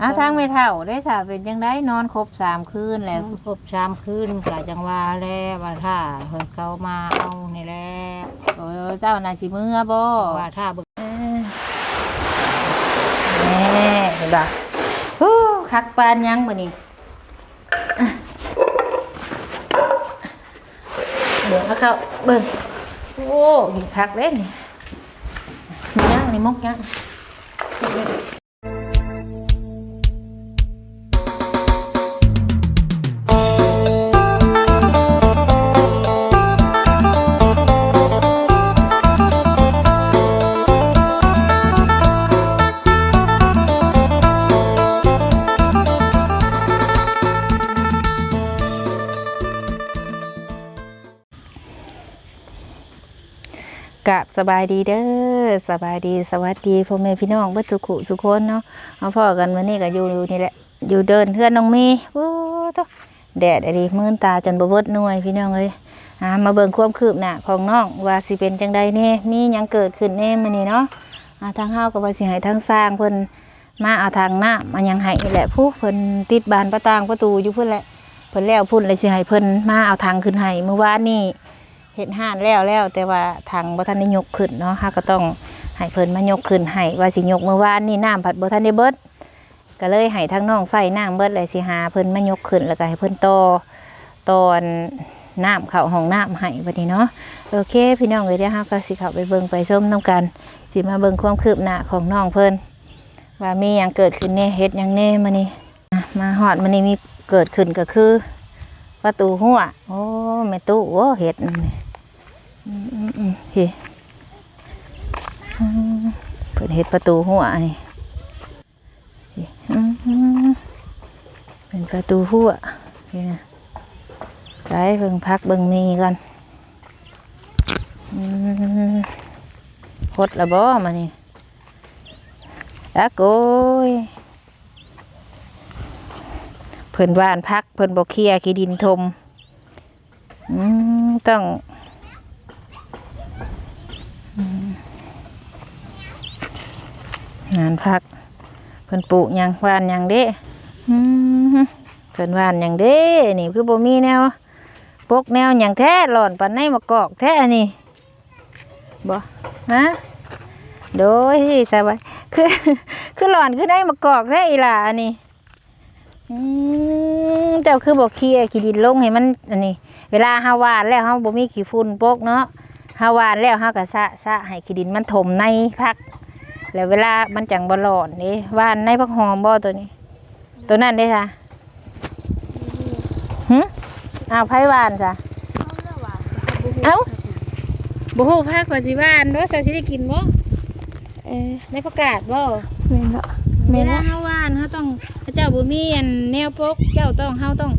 อ้าวทางไม่เท่าได้สาเป็นจังได้นอนครบสามคืนแล้วครบชามคืนกะจังว่าแล้วว่าถ้าเพิ่นเขามาเอานี่แหละโอ้ยเจ้าน่ะสิมือบ่ว่าถ้าเบิ่งเออแหน่เห็นบ่ฮู้คักปานยังมื้อนี้อะเดี๋ยวเอาเข้าเบิ่งโอ้มีคักเด้นี่มียังนี่มกยัง กับสบายดีเด้อสบายดีสวัสดีพ่อแม่พี่น้องเบ่สุขุสุขคนเนาะเอาพ่อกันวันนี้ก็อยู่อยู่นี่แหละ อยู่เดินเพื่อนน้องเมย์โอ้ตแดดอะดิมื่นตาจนบ่เบิดหน่วยพี่น้องเอ้ยอ่ามาเบิ่งความคืบหน้าของน้องว่าสิเป็นจังใดแน่มียังเกิดขึ้นแน่มื้อนี้เนาะอ่าทางเฮาก็ว่าสิให้ทางสร้างเพิ่นมาเอาทางหน้ำมายังให้นี่แหละผู้เพิ่นติดบานประตางประตูอยู่เพิ่นแหละเพิ่นแล้วพุ่นเลยสิให้เพิ่นมาเอาทางขึ้นให้เมื่อวานนี้ เฮ็ดห้านแล้วแล้วแต่ว่าทางบ่ทันได้ยกขึ้นเนาะเฮาก็ต้องให้เพิ่นมายกขึ้นให้ว่าสิยกเมื่อวานนี่น้ำผัดบ่ทันได้เบิดก็เลยให้ทางน้องใส่น้ำเบิดเลยสิหาเพิ่นมายกขึ้นแล้วก็ให้เพิ่นโตตอนน้ำเข้าห้องน้ำให้บัดนี้เนาะโอเค พี่น้องเอ้ยเดี๋ยวเฮาก็สิเข้าไปเบิ่งไปชมนํกันสิมาเบิ่งความคืบหน้าของน้องเพิ่นว่ามีหยังเกิดขึ้นแน่เฮ็ดหยังแน่มื้อนี้อะมาฮอดมื้อนี้มีเกิดขึ้นก็คือประตูหัวโอ้แม่ตู้โอ้เฮ็ดนี่ เฮ้เปิดเฮ็ดประตูหัวนี่เฮ้อืมอืมเป็นประตูหัวเฮ้นะได้เบิ่งพักเบิ่งมีก่อนอืมหดละบ่มานี่อะโกยเพิ่นว่านพักเพิ่นบ่เคลียขี้ดินทมอืมต้อง งานพักเพิ่นปลูกยังหวานยังเด้เพิ่นหวานยังเด้นี่คือบ่มีแนวปกแนวยังแท้หล่อนปานในมะกอกแท้นี่บ่ฮะโดยสบายคือคือหล่อนคือได้มะกอกแท้อีหล่าอันนี้อืมเจ้าคือบ่เคลียขี้ดินลงให้มันอันนี้ เวลาเฮาวานแล้วเฮาบ่มีขี้ฝุ่นปกเนาะเฮาวานแล้วเฮาก็สะสะให้ขี้ดินมันถมในพัก แล้วเวลามันจังบอลอนนี่ว่านในพักหอมบ่ตัวนี้ ตัวนั้นได้ค่ะหึอ้าวไผหวานจ้ะเอ้าบ่ฮู้พักว่าสิหวานเด้อซะสิได้กินบ่เออในประกาศบ่แม่นละเวแม่นลาละเฮาหวานเฮาต้องเจ้าบ่มีอันแนวปกเจ้าต้องเฮาต้อง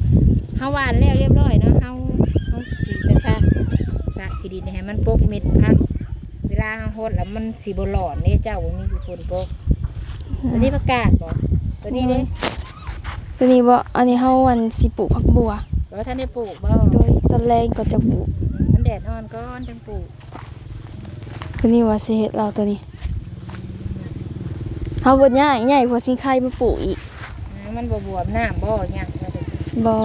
เฮาหวานแล้วเรียบร้อยเนาะเฮาเฮาสิซะซะสะขี้ดินให้มันปกเม็ดพัก เวลาเฮาโฮดแล้วมันสิบ่หลอนนี่เจ้าบ่มีอยู่คนปกตัวนี้ประกาศบ่ตัวนี้เด้ตัวนี้บ่อันนี้เฮาวันสิปลูกผักบัวบ่ท่านได้ปลูกบ่โดยตอนแรกก็จะปลูกมันแดดอ่อนก่อนจังปลูกตัวนี้ว่าสิเฮ็ดเราตัวนี้เฮาบ่ย่ายใหญ่กว่าสิไข่มาปลูกอีกอ่ามันบ่บวมน้ำบ่หยังว่าแต่สิบ่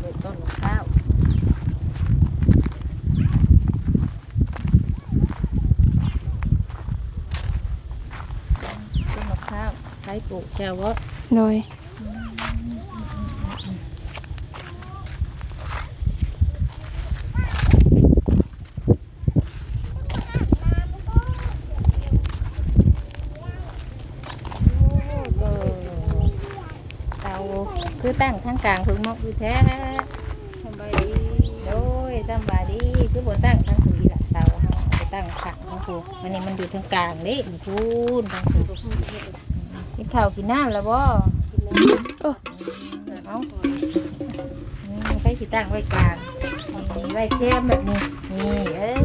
ปลูกต้นมะพร้าวต้นมะพร้าวใช้ปลูกแค่ว่าโดยเออเตาคือตั้งทั้งกลางถึงมอกอยู่แท้สบายดีโดยสำบายดีคือบนตั้งทั้งคุยละเตาเฮาเอาไปตั้งขังทั้งคูมันนี่มันอยู่ทางกลางเด้มันพูนทั้งคูกิน ข้าวกินน้ำแล้วบ่โอ้เอานี่ไปสิตั้งไว้กลางนี่ไว้แคมแบบนี้ นี่เออ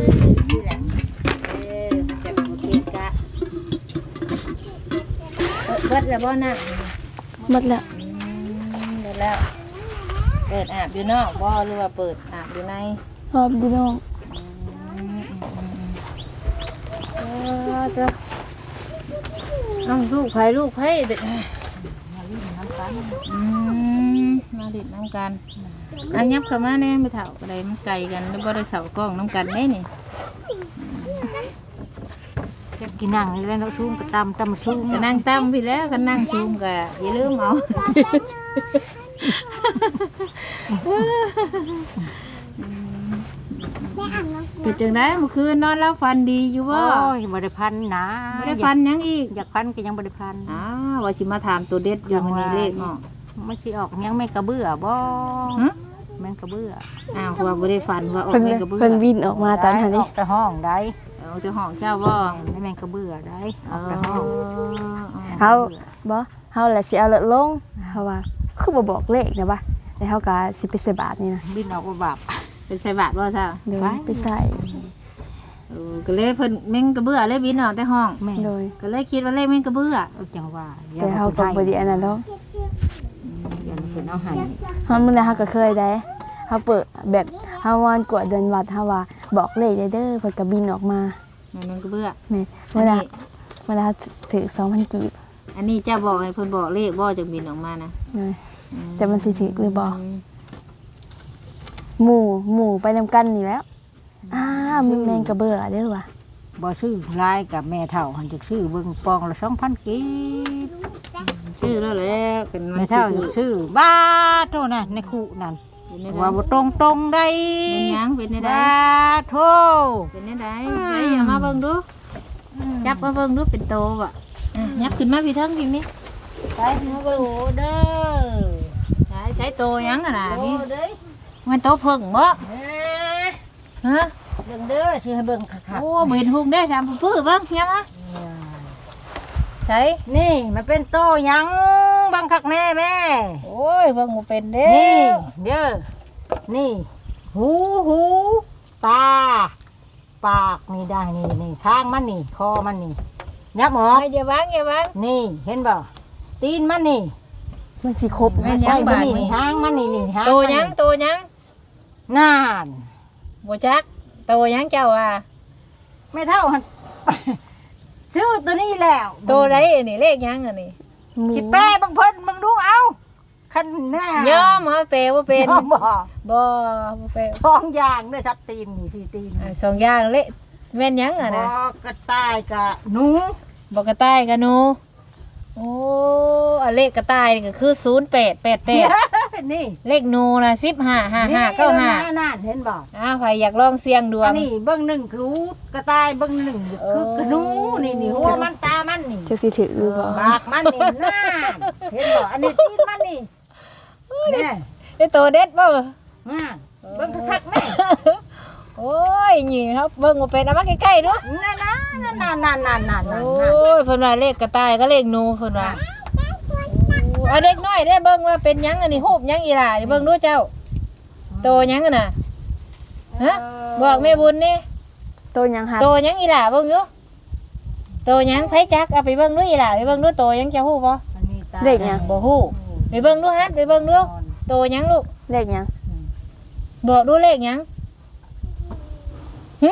นี่แหละเออมันจะโอเคกะเออเบิดแล้วบ่น่ะหมดแล้วอืมเบิดแล้ว เปิดอาบอยู่นอกบ่หรือว่าเปิดอาบอยู่ในชอบพี่น้อง เออเจ้า น้องลูกไผลูกไผเด็กมาลิ้นน้ำกันอืมมาดิดน้ำกันอันยับเข้ามาแน่ไม่เท่าอะไรมันไกลกันแล้วบ่ได้เสากล้องน้ำกันแน่นี่เก็บกินนั่งนี่แล้วเราซูมก็ตำตำซูมก็นั่งตั้มพี่แล้วก็นั่งซูมก็อย่าลืมเอา เป็นจังไดเมื่อคืนนอนแล้วฟันดีอยู่โอ้บ่ยบ่ได้พันนะไม่ได้ฟันหยังอีกอยากพันก็ยังบ่ได้พันอ้าวว่าสิมาถามตัวเด็ดอยู่มันนี่เลขเนาะไม่สิออกยังไม่กระเบื้อบ่ฮะแม่งกระเบื้ออ้าวว่าบ่ได้ฟันว่าออกเพิ่นแม่กระเบื้อเพิ่นวินออกมาตอนนั้นอนี่อกแต่ห้องได้เอาเจ้าของเจ้าบ่ไม่แม่งกระเบื้อได้ออ๋ออกแต่ห้องเฮาบ่เฮาแหละสิเอาลดลงเฮาว่าคือบ่บอกเลขนะบ่แต่เฮาก็สิไปใส่บาทนี่นะบินออกว่าบาป เป็นใส่บาทบ่ซะโดยไปใส่เออก็เลยเพิ่นแม่งกระเบื้อเลยบินออกแต่ห้องแม่งโดย ก็เลยคิดว่าเลขแม่งกระเบื้อเอาจังว่าแต่เฮาก็บ่ได้อันนั้นดอกอย่าเพิ่นเอาให้เฮามื้อนั้นเฮาก็เคยได้เฮาเปิดแบบเฮาวันกวดเดินวัดเฮาว่าบอกเลขได้เด้อเพิ่นก็บินออกมาแม่งกระเบื้อแม่นอัเวนลานี้เวลาถือ2,000กีบอันนี้เจ้าบอกให้เพิ่นบอกเลขบ่จังบินออกมานะเอออืแต่มันสิถูกหรือบ่ม หมู่หมู่ไปนำกันนี่แล้วอ้ามีแมงกระเบื่อเด้อว่ะบ่ซื้อลายกับแม่เฒ่าหันจะซื้อเบิ่งปองละ2,000กีบชื่อแล้วแหละเป็นมันแม่เฒ่าอยากซื้อบ้าโทนั่นในคุนั่นเป็นได้ว่าบ่ตรงตรงๆได้เป็นหยังเป็นได้บ้าโท เป็นได้ได้ไอ้อย่ามาเบิ่งดูจับมาเบิ่งดูเป็นโตบ่ะอะยับขึ้นมาพี่เทั้งพี่นี่ไปมาเบิ่งโอเด้อใช้ใช้โตหยังอะน่ะโอ้นี่เด้อ มันโตเพิ่งบ่แหม่ฮะเบิ่งเด้อสิให้เบิ่งคักโอ้บ่เห็นหุงได้ทำปื้อๆเบิ่งเพียงอะๆใช้นี่มันเป็นโตหยังเบังคักแน่แม่ โอ้ยเบิ่งบ่เป็นเด้นี่ เด้อ นี่ หูหู ตา ปาก นี่ได้ นี่นี่ข้างมันนี่ คอมันนี่ ยับหมอเอ้ยอย่าวางอย่าวางนี่ เห็นบ่ ตีนมันนี่มันสิครบแม่นนะยังใช่บาดนี่นี่หางมันนี่นี่หางโตมันหยังนี่โตหยัง นานบ่จักโตหยังเจ้าอะไม่เท่าหัน ชื่อตัวนี้แล้วโตได้อันนี่เลขหยังอันนี้หมู่คิดแป้บางเพิ่นมึงดูเอาคันหน้ายอมเฮาแปลว่าเป็นยอมบ่บ่บ่แปลช่องยางด้วยชัดตีนนี่สี่ตีนอ่าสองอย่างเละแม่นหยังอะนะบ่กระต่ายกะหนูบอกกระต่ายกันหนูโอ้อันเลขกระต่ายนี่ก็คือ0888 นี่เลขหนูน่ะ1555นี่95นั่นเห็นบ่อ้าวใครอยากลองเสี่ยงดวอังนนี้เบิ่งหนึ่งคือหูกระต่ายเบิ่งหนึ่งคือกระหนูนี่นี่หัวมันตามันนี่จะสิถือหรือบ่ปากมันนี่น่านเห็นบ่อันนี้ตีนมันนี่นี่ได้โตเด็ดบ่น่านเบิ่งคักๆแม่โอ้ยนี่ครับเบิ่งบ่เป็นเอามาใกล้ๆดูนั่นนะนั่นนั่นนั่นนั่นนั่นโอนั่น้ยเพิ่นว่าเลขกระต่ายก็เลขหนูเพิ่นว่าโอ้ เอาเด็กน้อยได้เบิ่งว่าเป็นหยังอันนี้รูปหยังอีหล่านี่เบิ่งดูเจ้า โตหยังอะน่ะฮะบอกแม่บุญนี่โตยังหักโตหยังอีหล่าเบิ่งดูโตหยังไผจักเอาไปเบิ่งดูอีหล่าไปเบิ่งดูโตหยังจะฮู้บ่อันนี้ตาเลขหยังบ่ฮู้ไปเบิ่งดูฮัดไปเบิ่งดูโตหยังลูกเลขหยังบอกดูเลขหยังหึ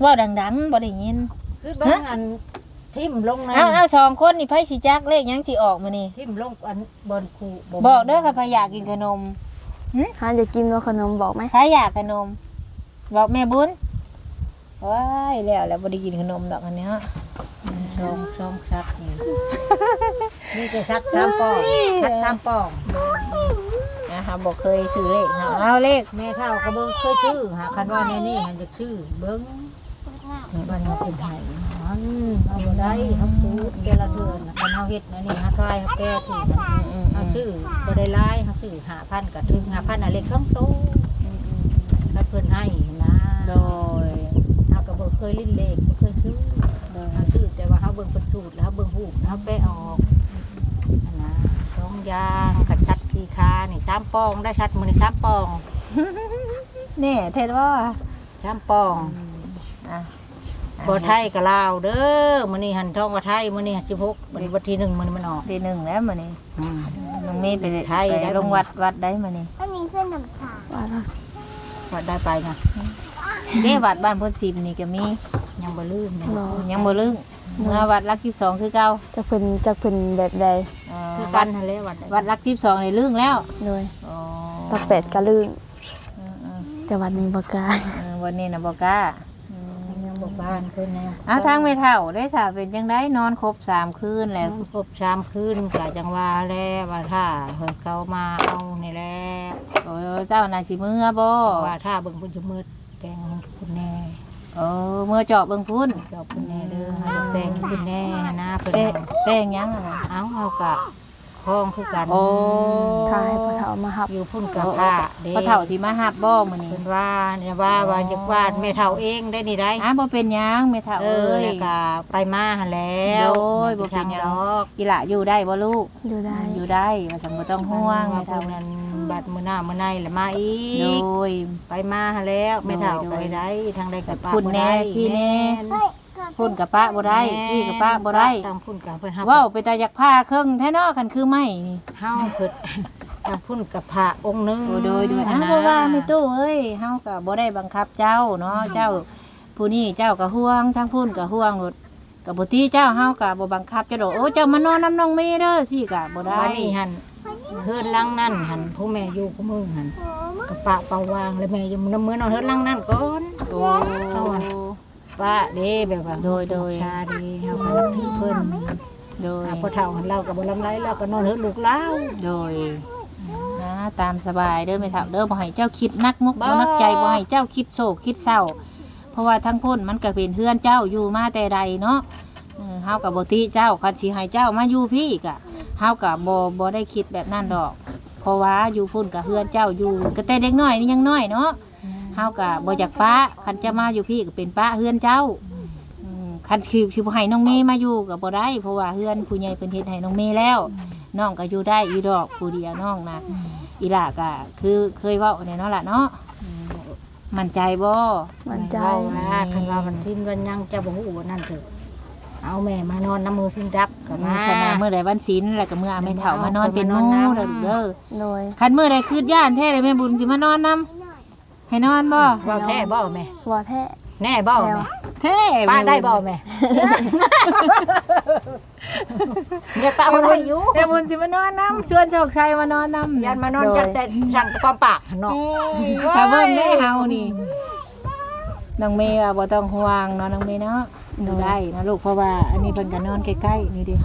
เว่าดังๆบ่ได้ยิน คือเบิ่งอัน ทิ่มลงในเอาเอาสองคนนี่ไผสิจักเลขหยังสิออกมานี่ทิ่มลงอันบนคูบอกเด้อค่ะพอยากกินขนมหาจะกินว่าขนมบอกไหมพายอยากขนม บอกแม่บุญว้ายแล้วแล้วบ่ได้กินขนมดอกอันเนี้ยช่องช่องชัดนี่นี่จะชัดสามปองชัดสามปองนะคะบอกเคยซื้อเลขเนาะเอาเลขแม่เท่าก็เบิ่งเคยชื่อหาคันว่าในนี่หันจะชื่อเบิ่งมันเอาเป็นไห้มันเอาบ่ได้เฮาพูดแต่ละเดือนน่ะคันเฮาเฮ็ดนะนี่หาทายเฮาแก้ถือเฮาชื่อบ่ได้หลายเฮาชื่อ5,000ก็ถึง5,000น่ะเลขสองโตแล้วเพิ่นให้นะโดยเฮาก็บ่เคยลิ้นเลขบ่เคยชื่อเฮาชื่อแต่ว่าเฮาเบิ่งเป็นสูตรแล้วเบิ่งรูปแล้วเฮาแปะออกอันนะสองอย่างกระชัดทีคานี่สามปองได้ชัดมื้อนี้สามปองนี่เท็ดว่าสามปอง อะ บ่ไทยกับลาวเด้อมื้อนี้หันท้องว่าไทยมื้อนี้หัน16วันนี้วันที่หนึ่งมื้อนี้มันออกทีหนึ่งแล้วมานี่อืม น้องมีไปไทยไปได้ลงวัดวัดได้มานี่ว่าแล้ววัดได้ไปนะเด้วัดบ้านโพนสิมนี่ก็มียังบ่ลืมเลยบ่ยังบ่ลึงเมื่อวัดรัก12คือเก่าจักเพิ่นจักเพิ่นแบบใดเอ่อคือวักัดนทะเลวัดได้วัดรัก12นี่ลึงแล้วโดยอ๋อปักแปดกะลึงเออเออแต่วันนี้บ่กล้า เออวันนี้น่ะบ่กล้าอืมยัง บอกบ้านเพิ่นแน่อ้าวทางไม่เท่าได้สาเป็นจังไดนอนครบสามคืนแล้วครบชามคืนกะจังว่าแล้วว่าถ้าเพิ่นเขามาเอานี่แหละโอ้ยเจ้าน่ะสิมื้อบ่ว่าถ้าเบิ่งเพิ่นจะมืดแกงคุณแน่เออเมื่อเจาะเบิ่งพุ่นเจ้าคุณแน่เด้อให้แตงคุณแน่นะเพิ่นเป้เอาเป้งหยังอะนะเอาเฮากะ คล้องคือกันโอ้ถ้าให้พ่อเฒ่ามารับอยู่พุ่นกับโอ้ผ้าเด้พระเฒ่าสิมาหับบ่มื้อนี้เพิ่นว่าเนี่ยว่าว่าจะวาดแม่เฒ่าเองได้นี่ได้อ้าบ่เป็นหยังแม่เฒ่าเอเอ้อยแล้วก็ไปมาหั่นแล้วโอ้ยบ่เป็นหยังดอกอีหละอยู่ได้บ่ลูกอยู่ได้อยู่ได้ว่าซั่นบ่ต้องห่วงว่าแม่เท่าเฒ่านั้นบัดมื้อหน้ามื้อในแล้วมาอีโดกยไปมาหั่นแล้วแม่เฒ่าโดยไปได้ทางใดกับป้าพุ่นแน่บ่ได้พี่แน่ม่ พุ่นกับป้าบ่ได้แม่พี่กับป้าบ่ได้ทางพุ่นกับเพิ่นฮับว้าวไปแต่อยากผ้าเครื่องแท้เนาะคันคือไม้นี่เฮาเพิ่นทางพุ่นกับพระองค์หนึงโอ้โดยโดยหั่อ้านวนะบ่ว่าไม่ตู้เอ้ยเฮาก็บ่ได้บังคับเจ้าเนาะเจ้าผู้นี้เจ้าก็ห่วงทั้งพุ่นก็ห่วงหมดก็บ่ตีเจ้าเฮาก็บ่บังคับเจ้าดอกโอ้เจ้ามานอนน้ำน้องเมย์เด้อสิก็บ่ได้บัดนี้หั่นเฮือนหลังนั่นหั่นผู้แม่อยู่ผู้มึงหั่นกับปะเปาวางแล้วแม่อยู่น้ำมือนอนเฮือนหลังนั่นก่อนโอ้เอาอะ ป้าเด้แบบว่าโดยโดย ชาดีเฮาก็นับถือเพิ่นโดย อ่าพอเฒ่าหันเราก็บ่ลำไรเราก็นอนเฮือนลูกเล่าโดยนะตามสบายเด้อแม่เฒ่าเด้อบ่ให้เจ้าคิดนักมุกบ่บ่นักใจบ่ให้เจ้าคิดโศกคิดเศร้า เพราะว่าทั้งพุ่นมันก็เป็นเฮือนเจ้าอยู่มาแต่ใดเนาะเออเฮาก็บ่ติเจ้าคันสิให้เจ้ามาอยู่พี่ก็เฮาก็บ่บ่ได้คิดแบบนั้นดอก เพราะว่าอยู่พุ่นกับเฮือนเจ้าอยู่ก็แต่เด็กน้อยนี่ยังน้อยเนาะ เฮาก็บ่อยากป้าคันจะมาอยู่พี่ก็เป็นป้าเฮือนเจ้าอืมคันคือสิบ่ให้น้องเมย์มาอยู่ก็บ่ได้เพราะว่าเฮือนผู้ใหญ่เพิ่นเฮ็ดให้น้องเมย์แล้วน้องก็อยู่ได้อีดอกผู้เดียวน้องนะอีหล่าก็คือเคยเว้าเนี่ยเนาะล่ะเนาะอืมมั่นใจบ่มันใจเว้าว่าคันว่าวันทิ้นวันยังจะบ่ฮู้ว่านั่นเถอะเอาแม่มานอนน้ำมือพิงดับก็มามาขณะมื้อใดวันศีลแล้วก็มื้ออาแม่เฒ่ามานอนเป็นหมู่มานอนนำเด้อเด้อ โดยคันมื้อใดคืดย่านแท้เลยแม่บุญสิมานอนนํ ให้นอนบ่ว่าแท้บ่แม่ว่าแท้แน่บ่แน่แม่วะแท้ป้าแม่บุญได้บ่แม่เดี๋ยวป้าบ่ได้อยู่แม่บุญสิมานอนนํชวนโชคชัยมานอนนํยันมานอนจัดแต่สั่งแตะความปากหั่นเนาะถ้าเบิ่งได้เฮานี่น้องเมย์ว่าบ่ต้องห่วงเนาะน้องเมย์เนาะดูได้นะลูกเพราะว่าอันนี้เพิ่นก็นอนใกล้ๆนี่ดิ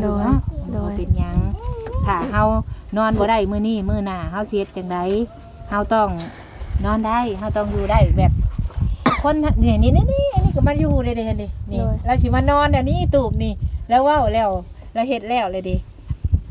โดยเนาะโดยบ่เป็นหยังถ้าเฮานอนบ่ได้มื้อนี้มื้อหน้าเฮาสิเฮ็ดจังไดเฮาต้อง นอนได้เฮาต้องอยู่ได้แบบ คนนี่นี่นี่นี่อันนี้ก็มาอยู่เลยเด้เห็นดินี่โดยแล้วสิมานอนเดี๋ยวนี้ตูบนี่ แล้วเว้าแล้วแล้วเฮ็ดแล้วเลยดิ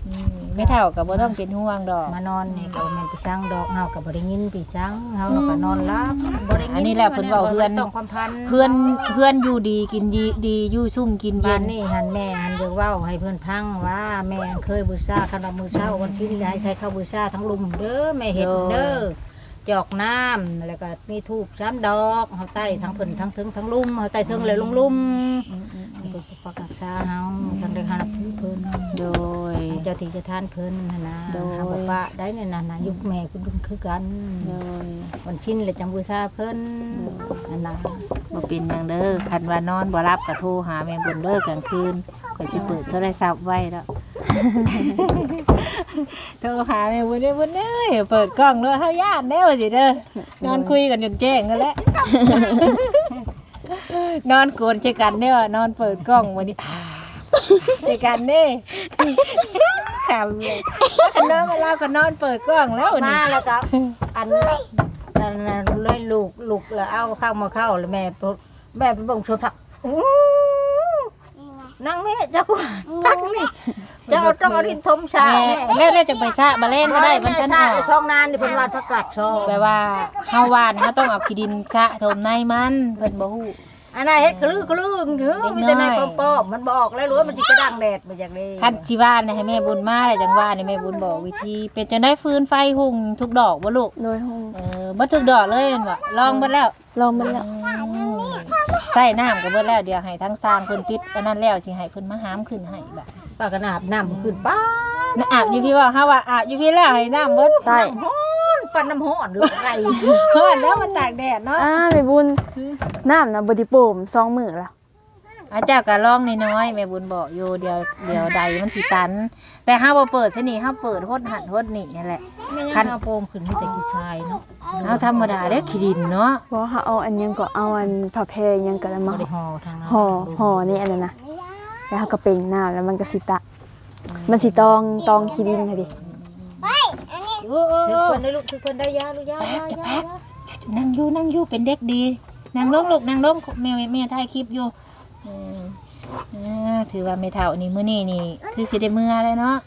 อืมไม่เท่ากับบ่ต้องเป็นห่วงดอก มานอนนี่ก็บ่แม่นไปสั่งดอกเฮาก็บ่ได้ยินไปสั่งเฮาก็นอนหลับบ่ได้ยินอันนี้แหละเพิ่นเว้าเพื่อน ต้องความพันเพื่อนเพื่อนอยู่ดีกินดีดีอยู่ซุ่มกินเย็บ้านนนี่หันแม่หันเดี๋ยวเว้าให้เพื่อนพังว่าแม่เคยบูชาขนมมือเช้าวันชิ้นยายใช้ข้าวบูชาทั้งลุมเด้อแม่เห็ดเด้อ จอกน้ำแล้วก็มีทูบสามดอกเฮาใต้ทั้งเพิ่นทั้งถึงทั้งลุมเฮาใต้ถึงเลยลุมลุมเพิ่นปกปักษาเฮาทั้งได้หานับถือเพิ่นโดยเจ้าที่เจ้าทานเพิ่นหั่นนะโดย หาบ่ปะได้เนี่ยนะนะยุคแม่คุณคือกันโดยวันชิ้นเลยจังบูชาเพิ่นนั่นนะบ่เป็นหยังเด้อคันว่านอนบ่รับก็โทรหาแม่บุญเด้อกลางคืนก็สิเปิดโทรศัพท์ไว้แล้ว โทรหาแม่บุญแม่บุญเอ้ยเปิดกล้องเด้อเฮาญาติแน่ว่าสิเด้อนอนคุยกันจนแจ้งกันแล้วนอนโกนใช่กันเด้อนอนเปิดกล้องวันนี้อ่าใช่กันเด้ขำเลยคันนอนมาเราก็นอนเปิดกล้องแล้วนี่มาแล้วก็อันอันนั้นเลยลูกลูกแล้วเอาเข้ามาเข้าแล้วแม่ปลุกแม่ไปเบ่งโทรศัพท์อู้ นั่งนี่เจ้ากูนั่งนี่เจ้าต้องเอาดินทมชาแม่แล้วแล้วจะไปซะบาเล่นก็ได้มันกักันนชาออกช่องนานนี่เป็นวันประกาศช่องแปลว่าเฮาหวานเฮาต้องเอาขี้ดินซะถมในมันเพิ่นบ่ฮู้อันนั้นเฮ็ดกระลือกระลือเหือมีแต่ในปอมปอมมันบอกแล้วรู้ว่ามันสิกระดังแดดมาจากนี้คันสิว่าเนี่ยให้แม่บุญมาเลยจังว่านี่แม่บุญบอกวิธีเป็นจังได้ฟืนไฟหุ่งทุกดอกบ่ลูกโดยห้องเออบ่ทุกดอกเลยเห็นบ่ลองเบิดแล้วลองมันแล้ว ใส่น้ำก็เบิดแล้วเดี๋ยวให้ทั้งสร้างเพิ่นติดอันนั้นแล้วสิให้เพิ่นมาหามขึ้นให้แบบป้าก็นาบน้ำขึ้นป้าน่ะอาบอยู่พี่ว่าเฮาว่าอาบอยู่พี่แล้วให้น้ำเบิดใต้ฮ้อนปั่นน้ำห้อนหรือไงเฮ้ยแล้วมันตากแดดเนาะอ่าแม่บุญน้ำน่ะบ่ได้โป่มสองมื้อแล้วอาเจ้าก็ลองน้อยๆแม่บุญบอกอยู่เดี๋ยวเดี๋ยวใดมันสิตัน แต่ห้าบ่เปิดซะนี่ห้าเปิดฮดหันฮดนี่นั่นแหละ ไม่คัยันงเอาโปมขึ้นมีแต่ขี้ชายเนาะเอาธรรมดาเด้อขี้ดินเนาะบ่เฮาเอาอันหยังก็เอาอันผ้าแพรหยังก็แล้วบ่มาได้ห่อทางนั้นห่อห่อนี่อันนั้นน่ะแล้วเฮาก็เป่งน้ำแล้วมันก็สิตะ มันสิตองตองขี้ดินค่ะดิเออทุกคนได้ลูกทุกคนได้ยาลูกยายายายานั่งอยู่นั่งอยู่เป็นเด็กดีนั่งลงลูกนั่งลงแม่แม่ถ่ายคลิปอยู่เออ อ่าถือว่าไม่เท่านี่มื้อนี้นี่ คือสิได้มื้อเลยเนาะ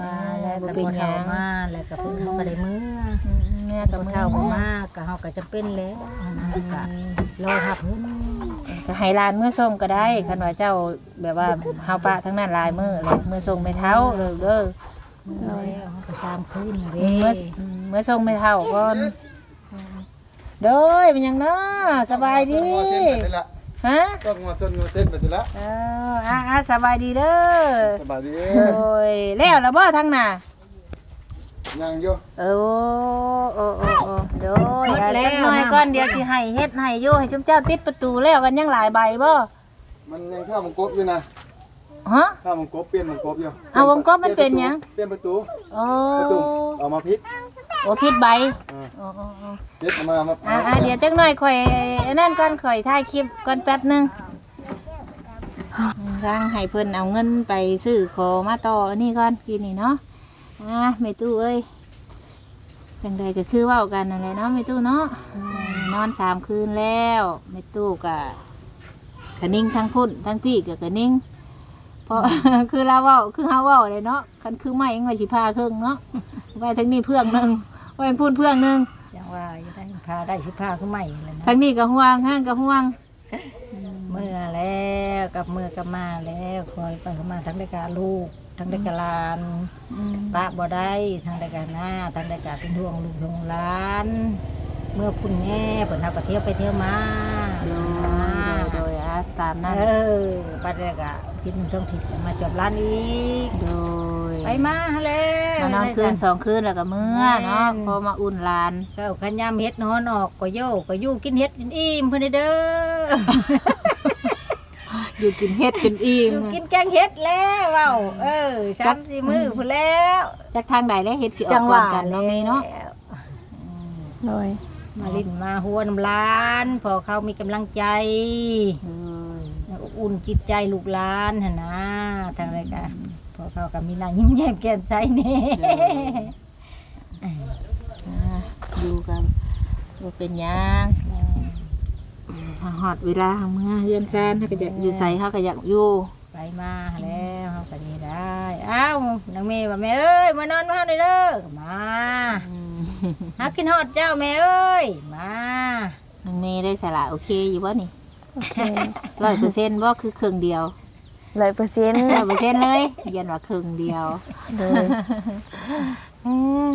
ว่าแล้วก็เป็นหยังมาแล้วก็เพิ่นเฮาก็ได้มื้ออืมแม่ก็ก็มื้อเท่าเท่าบ่บ่มามากก็เฮาก็จำเป็นแล้วนะก็รอรับเงินก็ให้หลานมื้อส่งก็ได้คันว่าเจ้าแบบว่าเฮาปะทั้งนั้นหลายมื้อเลยมื้อส่งไม่เท่าเด้อเด้อแล้วเฮาก็ชามคืนเด้มื้ออืมมื้อส่งไม่เท่าก่อนเด้อเป็นหยังเนาะสบายดี ฮะต้องมาส้นมาเส้นไปสิละเอออะอะสบายดีเด้อสบายดีโอ้ยแล้วแล้วบ่ทางน่ะยังอยู่เออโอ้โอ้โอ้โดยอะจักหน่อยก่อนเดี๋ยวสิให้เฮ็ดให้อยู่ให้ชุมเจ้าติดประตูแล้วกันยังหลายใบบ่มันยังข้าวมังกบอยู่นะฮะข้าวมังกบเปลี่ยนมังกบอยู่เอาวงกบมันเป็นหยังเปลี่ยนประตูโอ้ประตูเอามาพลิก โอ้ผิดใบอ่าโอ้โอ้โอ้เฮ็ดเอามามาอะอะเดี๋ยวจักหน่อยข่อยอันนั่นก่อนข่อยถ่ายคลิปก่อนแป๊บหนึงทางให้เพิ่นเอาเงินไปซื้อของมาต่ออันนี้ก่อนกินนี่เนาะอะแม่ตู้เอ้ยจังใดก็คือเว้ากันนั่นแหละเนาะแม่ตู้เนาะอืมนอนสามคืนแล้วแม่ตู้ก็กะนิ่งทั้งพุ่นทั้งพี่ก็กะนิ่งเพราะ คือเราเว้าคือเฮาเว้าเลยเนาะคันคือไม่ยังไงสิพาเครื่องเนาะไว้ทั้งนี้เพื่องหนึง ไว้ทางพุ่นเพื่องหนึงอย่างว่าจะได้พาได้สิพาคือใหม่แล้วนะทางนี้ก็ห่วงห้างก็ห่วงเมื่อแล้วกับเมื่อกับมาแล้วคอยไปเข้ามาทั้งได้การลูกทั้งได้การลานป้าบ่ได้ทั้งได้การหน้าทั้งได้การเป็นห่วงลูกห่วงหลาน เมื่อคุณแง่เปิดทาไปเที่ยวไปเที่ยวมาโดยโดยอาตามนั้นเออปัดแรกอะพินช่องผิดมาจบร้านอีก โดย ไปมาแล้วมานอนคืนสองคืนแล้วก็เมื่อเนาะพอมาอุ่นลานก็ขันยามเฮ็ดนอนออกก็โยกก็อยู่กินเฮ็ดกินอิ่มเพิ่นเด้ออยู่กินเฮ็ดจนอิ่อมยู่กินแกงเฮ็ดแล้วเว้าเออสามสี่มื้อพุ่นแล้วจากทางใดได้เฮ็ดสิออกก่อนกันเนาะนี่เนาะโดยมาลิ้นมาหัวน้ำล้านพอเขามีกำลังใจ อุ่นจิตใจลูกหลานหั่นนะทางรายการ พอเขาก็มีหน้ายิ้มแย้มแก้มใสแน่อ่าอยู่กันบ่เป็นหยังถ้าฮอดเวลาเฮาเมื่อเฮือนซานเฮาก็จะอยู่ไสเฮาก็อยากอยู่ไปมาแล้วเขาก็นี่ได้อ้าวนางเมย์ว่าแม่เอ้ยมานอนมาหน่อยเด้อก็มาหากินฮอดเจ้าแม่เอ้ยมาน้องเมย์ได้สละโอเคอยู่บ่นี่โอเค100%บ่คือครึ่งเดียว ร้อยเปอร์เซ็นต์100%เลยยันว่าครึ่งเดียวโดยเอ้อ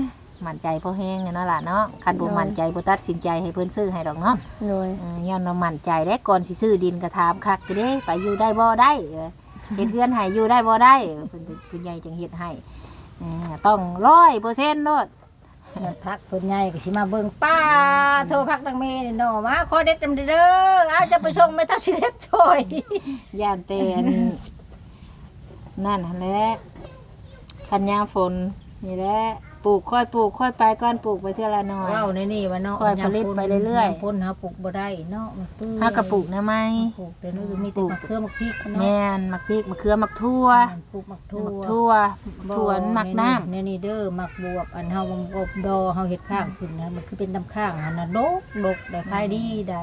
มั่นใจพอแห้งเนาะล่ะเนาะคันบ่มั่นใจบ่ตัดสินใจให้เพิ่นซื้อให้ดอกเนาะโดยเออย้อนว่ามั่นใจได้ก่อนสิซื้อดินก็ถามคักอยู่เด้ไปอยู่ได้บ่ได้เออเฮ็ดเฮือนให้อยู่ได้บ่ได้เออเพิ่นเพิ่นใหญ่จังเฮ็ดให้เออต้อง100%โลดเงินพักเพิ่นใหญ่ก็สิมาเบิ่งป้าโทรพักนางเมย์นี่เนาะมาขอเด็ดนำเด้ออ้าวจะไปชงไม่ทับสิเด็ดช่วยย่านเตน นั่นหั่นแหละคันยามฝนนี่แหละปลูกค่อยปลูกค่อยไปก่อนปลูกไปเทื่อละน้อยว้าวในนี่ว่าเนาะค่อยผลิตไปเรื่อยๆยามพ้นหาปลูกบ่ได้เนาะมันปื้อเฮากระปลูกนะไหม ปลูกแต่นี่มีแต่มะเขือมะพริกเนาะแม่นมักพริกมะเขือมักทั่วปลูกมะทั่วมักทั่วทั่วมักน้ำในนี่เด้อมักบวบอันเฮาบ่อบดอเฮาเฮ็ดข้างขึ้นนะมันคือเป็นตำข้างอันน่ะดกดกได้ขายดีได้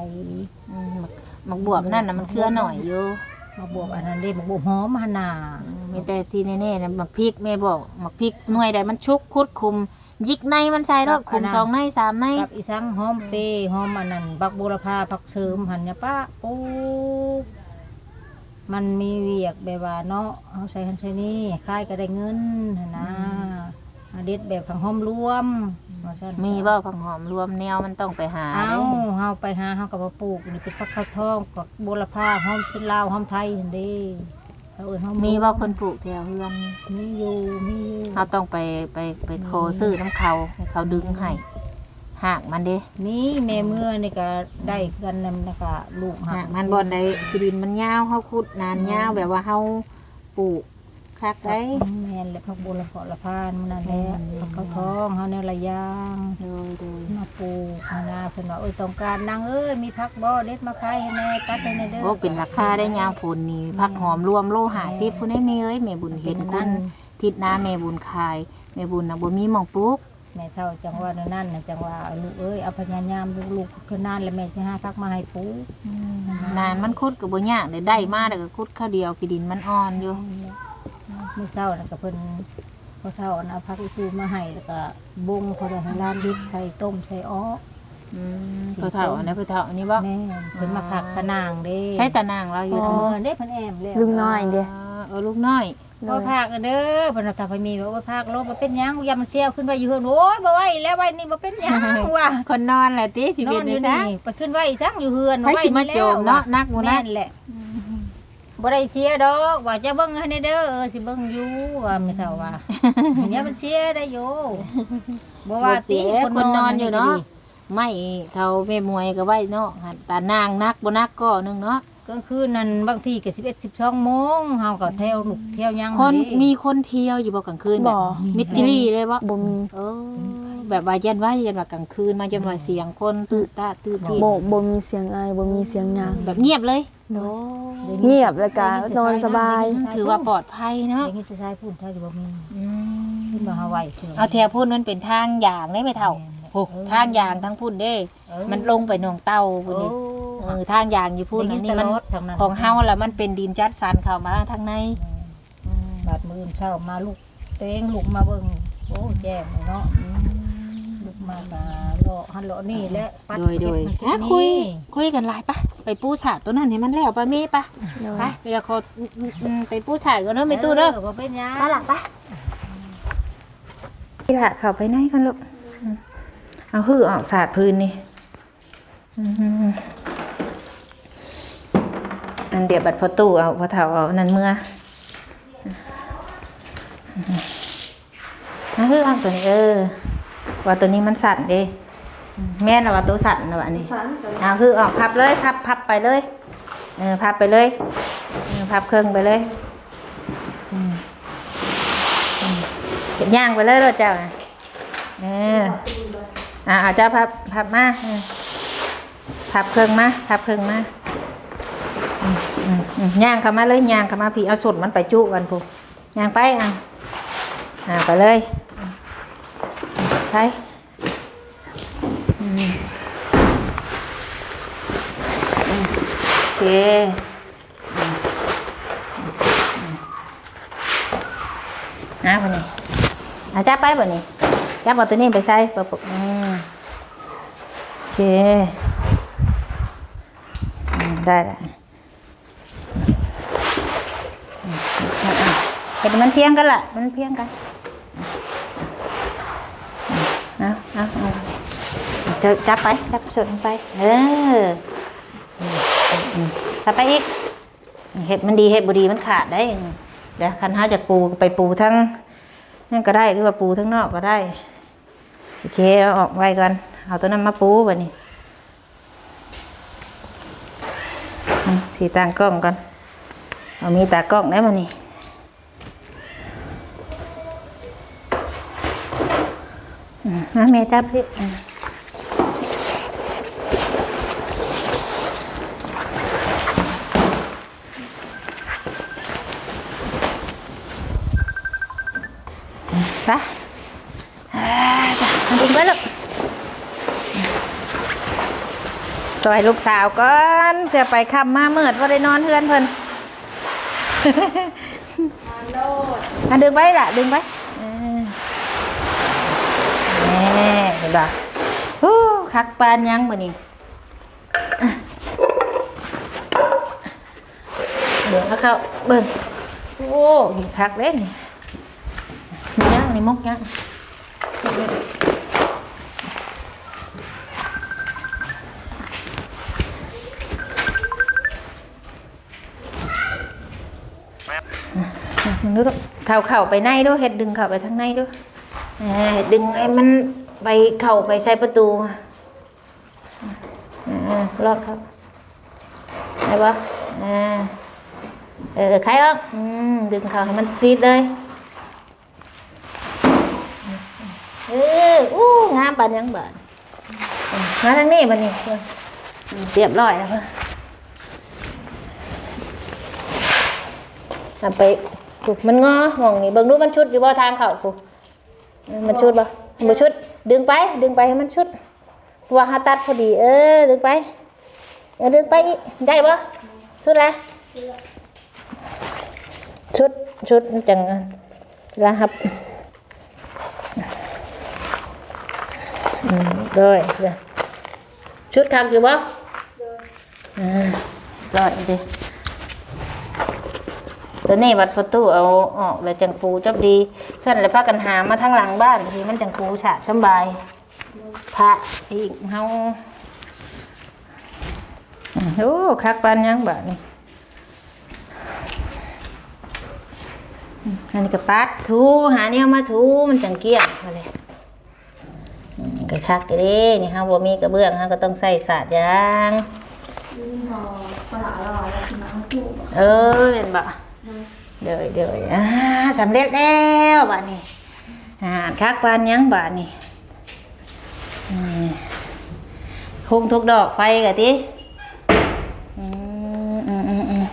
อืมมักมักบวบนั่นน่ะมันเครือหน่อยอยู่ มาบวบอันนั้นเด้มักบวบหอมหั่นน่ะมีแต่ที่แน่ๆนะมักพริกแม่บอกมักพริกหน่วยใดมันชุกคุดคุมยิกในมันใส่รถคุมสองในสามในกับอีสังหอมเปรย์หอมอันนั้นบักบูรพาผักเสริมหั่นเนี่ยป้าปลูกมันมีเวียกแบบว่าเนาะเฮาใส่หันใส่นี่ขายก็ได้เงินหั่นนะอัน เด็ดแบบผังหอมรวมว่าซั่นมีบ่ผักหอมรวมแนวมันต้องไปหาเอาเด้เฮาไปหาเฮาก็บ่ปลูกนี่เป็นผักข้าวทองผักบูรพาหอมเป็นลาวหอมไทยหั่นเด้เขาเอิ้นหอมมีบ่คนปลูกแถวเฮือนมีอยู่มีอยู่เราต้องไปไปไปโคซื้อน้ำเขาให้เขาดึงให้หากมันเด้มีแม่เมื่อนี่ก็ได้กันนำนะคะลูกหัหากมันบ่ได้สิดินมันยาวเฮาขุดนานยาวแบบว่าเฮาปลูก คักได้แม่นและพักบุญละเพาะละพานมันนั่นแหละพักเขาท้องเฮาในระยางโดยโดยมาปลูกเอานาเพิ่นว่าเอ้ยต้องการนางเอ้ยมีพักบ่เด็ดมาขายให้แม่ตัดให้แม่เด้อโอ้เป็นราคาได้ยามฝนนี่ผักหอมรวมโล50พุ่นได้แม่เอ้ยแม่บุญเห็นคนทิศหน้าแม่บุญขายแม่บุญน่ะบ่มีหม่องปลูกแม่เฒ่าจังว่านั่นน่ะจังว่าลูกเอ้ยเอาพยายามลูกๆคือนานแล้วแม่สิหาพักมาให้ปลูกนานมันขุดก็บ่ยากได้ได้มาแล้วก็ขุดข้าวเดียวกี่ดินมันอ่อนอยู่ มื้อเช้าน่ะก็เพิ่นเขาเฒ่าน่ะเอาพักอีปูมาให้แล้วก็บ่งเขาได้ให้ร้านดิบใส่ต้มใส่อ้ออืมเพิ่นเฒ่าอันนี้เพิ่นเฒ่าอันนี้บ่แม่เพิ่นมาผักพะนางเด้ใช้ตะนางเราอยู่เสเสมมออเด้เพิ่นแอมแล้วลุงน้อยเด้เออลูกน้อยโอ้ยผักกันเด้อเพิ่นเอาถ้าไปมีว่าโอ้ยผักโลบ่เป็นหยังยามมันเชี่ยวขึ้นไว้อยู่เฮือนโอ้ยบ่ไหวแล้วไว้นี่บ่เป็นหยังว่ะคนนอนแหละติสินเป็อนนอได้ยู่ซะนี่ไปขึ้นไว้ซักอยู่เฮือนไผสิมาโจมเนาะนักบ่นัแม่กนแหละ บ่ได้เสียดอกว่าจะเบิ่งให้เด้อเออสิเบิ่งอยู่ว่าไม่เท่าว่าอันเนี้ยมันเสียได้อยู่บ่ว่าติคนนอนอยู่เนาะไม่เขาแม่มวยก็ไว้เนาะหั่นตานางนักบ่นักก็นึงเนาะกลางคืนนั้นบางทีก็11 12โมงเฮาก็เที่ยวลุกเที่ยวยังคนเด้มีคนเที่ยวอยู่บ่กลางคืนบ่มิดจิลี่เลยบ่บ่มีเออแบบว่ายันว่ายันว่ากลางคืนมาจนว่าเสียงคนตื่นตาตื่นตีบ่บ่มีเสียงอายบ่มีเสียงหยังแบบเงียบเลย โดยเงียบแล้วก็นอนสบาย ถือว่าปลอดภัยเนาะอย่างนี้จะใช้พูดเท่าจะบ่มีอืมขึ้นมาเฮาไว้เถอะเอาแถวพุ่นมันเป็นทางยางได้ไหมเท่าโอ้ทางยางทั้งพุ่นเด้เออมันลงไปหนองเต้าพุ่นนี่เออทางยางอยู่พุ่นได้อัยินนี้มันตลอดทนั้นของเฮาแล้วมันเป็นดินจัดสรรเข้ามาทางในบาดมือเช้ามาลูกเตงลูกมาเบิ่งโอ้แจ้งเนาะลูก มาก็เลาะหันเลาะนี่แหละปัดโดยโดยเก็บอะมันคุยนี่คุยกันหลายปะไปปูฉาดตัวนั้นให้มันแล้วปะเมปะโดยไปเดี๋ยวขออืมไปปูฉาดก่อนเนาะไม่ตู้เด้อบ่เป็นหยังมาละปะนี่ละเข้าไปไหนกันลูกอืมเอาหื้อออกสาดพื้นนี่อืมอันเดียวบัดพอตู้เอาพอเถาเอาอันนั้นเมื่อเอาหื้อออกตัวนี้เออ ว่าตัวนี้มันสั่นเด้อืมแม่นละว่าตัวสั่นละว่านี่เอาคือออกพับเลยพับพับไปเลยเออพับไปเลยเออพับเครื่องไปเลยอืมอืมเห็นย่างไปเลยเราเจ้าน่ะเอออ่าเอาเจ้าพับพับมาเออพับเครื่องมาพับเครื่องมาอืมอืมอืมย่างเข้ามาเลยย่างเข้ามาพี่เอาสุดมันไปจุกันพูย่างไปอะอ่าไปเลยใช่อืมอืมโอเคอืมอืมอะวันนี้อาจับไปบ่นี้จับเอาตัวนี้ไปใส่ปะปุ๊บอืมโอเคอืมได้ละอืมอะอะเห็นมันเพียงกันละมันเพียงกัน เอาจะจับไป จับส่วนไป เออจับไปอีก เห็ดมันดีเห็ดบุดีมันขาดได้ เดี๋ยวคันห้าจะปูไปปูทั้งนั่นก็ได้หรือว่าปูทั้งนอกก็ได้ โอเคเอาออกไว้ก่อน เอาตัวนั้นมาปูบ่นี้สีตางกล้องก่อน เอามีตากล้องได้บ่นี่ มมาแม่จับพี่อืมอืมไปอ่าจ้ะมาดึงไว้ลูกสวยลูกสาวก่อนเสือไปคำมาเมิดว่าได้นอนเพื่อนเพิ่นอะดึงไว้ล่ะ ดึงไว้เออ แน่เห็นป่โอ้คักปานยังบ่นี่เดี๋ยวเขาเบิ่งโอ้ยคักเล่นนี่ยังนี่มกยังมึงดูเข่าเข่าไปในด้วยเห็ดดึงเข่าไปทางในด้วยเออดึงให้มัน ไปเข้าไปใช้ประตูอ่าลอดครับได้ปะอ่าเออใครออกดึงเขาให้มันซีดเลยเอออู้งามปานยังบาดมาทางนี้บัดนี้เพิ่นเรียบร้อยแล้วเพิ่นทำไปปุ๊บมันงอมองนี่เบิ่งดูมันชุดอยู่บ่ทางเขาปุ๊มันชุดบ่บ่ชุด ดึงไป ดึงไปให้มันชุดเพราะว่าเฮาตัดพอดี เออ ดึงไปเออดึงไปอีกได้บ่ชุดอะไรชุดชุดจังระหับอืมเลยเดี๋ยชุดคักอยู่บ่อ่ารอดอีกดิตัวนี้วัดประตูเอาออกแล้วจังปูจับดี สั่นเลยพากันหามาทางหลังบ้านทีมันจังปูฉะสำบาย พระอีกเฮาอืมโอ้คักปานยังบาดนี่อืมอันนี้ก็ปัดถูหาเนี่ยมาถูมันจังเกลี้ยงมาเลยอืมก็คักเด้นี่ฮะบ่มีกระเบื้องฮะก็ต้องใส่สาดยางเออเห็นบ่ เดี๋ยวเดี๋ยวอ่าสำเร็จแล้วบัดนี้อ่าคักปานยังบัดนี้อืมคงทุกดอกไฟกะติอืมอืมอืมอืม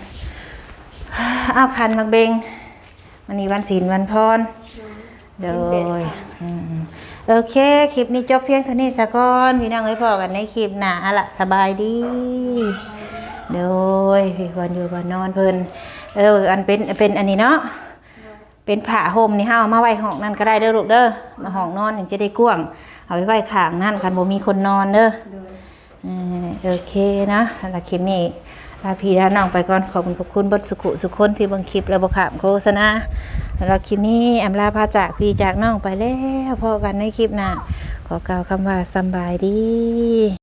อ้าวคันมักเบงวันนี้วันศีลวันพรโดยอืมโอเค คลิปนี้จบเพียงเท่านี้สักก่อนพี่น้องไว้พอกันในคลิปหน้าอะละสบายดี โดยพี่ควรอยู่ก่อนนอนเพิ่น เออ อันเป็นเป็นอันนี้เนาะเป็นผ้าห่มนี่เฮาเอามาไว้ห้องนั่นก็ได้เด้อลูกเด้อมาห้องนอนอย่างจะได้กว้างเอาไว้ไว้ข้างนั่นคันบ่มีคนนอนเด้อเออโอเคนะสำหรับคลิปนี้ลาพี่ลาน้องไปก่อนขอบคุณขอบคุณบทสุขุสุขคนที่เบังคลิปและบ่ขามโฆษณาสำหรับคลิปนี้แอมลาพาจากพี่จากน้องไปแล้วพอกันในคลิปหน้าขอกล่าวคำว่าสำบายดี